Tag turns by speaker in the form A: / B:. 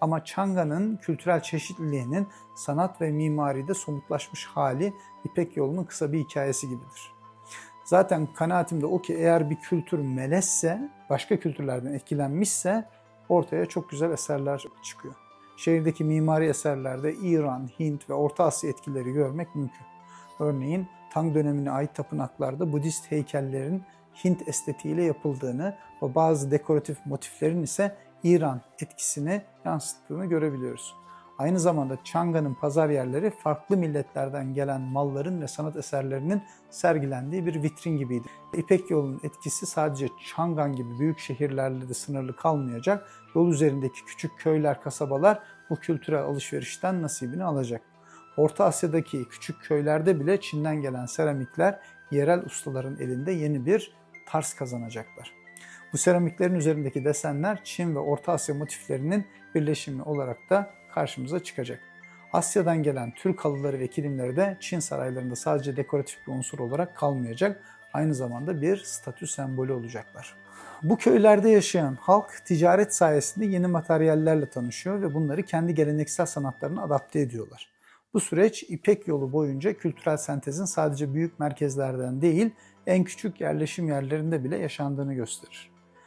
A: Ama Çanga'nın kültürel çeşitliliğinin sanat ve mimaride somutlaşmış hali İpek yolunun kısa bir hikayesi gibidir. Zaten kanaatim de o ki eğer bir kültür melezse, başka kültürlerden etkilenmişse ortaya çok güzel eserler çıkıyor. Şehirdeki mimari eserlerde İran, Hint ve Orta Asya etkileri görmek mümkün. Örneğin Tang dönemine ait tapınaklarda Budist heykellerin Hint estetiğiyle yapıldığını ve bazı dekoratif motiflerin ise İran etkisini yansıttığını görebiliyoruz. Aynı zamanda Çanga'nın pazar yerleri farklı milletlerden gelen malların ve sanat eserlerinin sergilendiği bir vitrin gibiydi. İpek yolunun etkisi sadece Çangan gibi büyük şehirlerle de sınırlı kalmayacak. Yol üzerindeki küçük köyler, kasabalar bu kültürel alışverişten nasibini alacak. Orta Asya'daki küçük köylerde bile Çin'den gelen seramikler yerel ustaların elinde yeni bir tarz kazanacaklar. Bu seramiklerin üzerindeki desenler Çin ve Orta Asya motiflerinin birleşimi olarak da karşımıza çıkacak. Asya'dan gelen Türk halıları ve kilimleri de Çin saraylarında sadece dekoratif bir unsur olarak kalmayacak, aynı zamanda bir statü sembolü olacaklar. Bu köylerde yaşayan halk ticaret sayesinde yeni materyallerle tanışıyor ve bunları kendi geleneksel sanatlarına adapte ediyorlar. Bu süreç İpek yolu boyunca kültürel sentezin sadece büyük merkezlerden değil, en küçük yerleşim yerlerinde bile yaşandığını gösterir.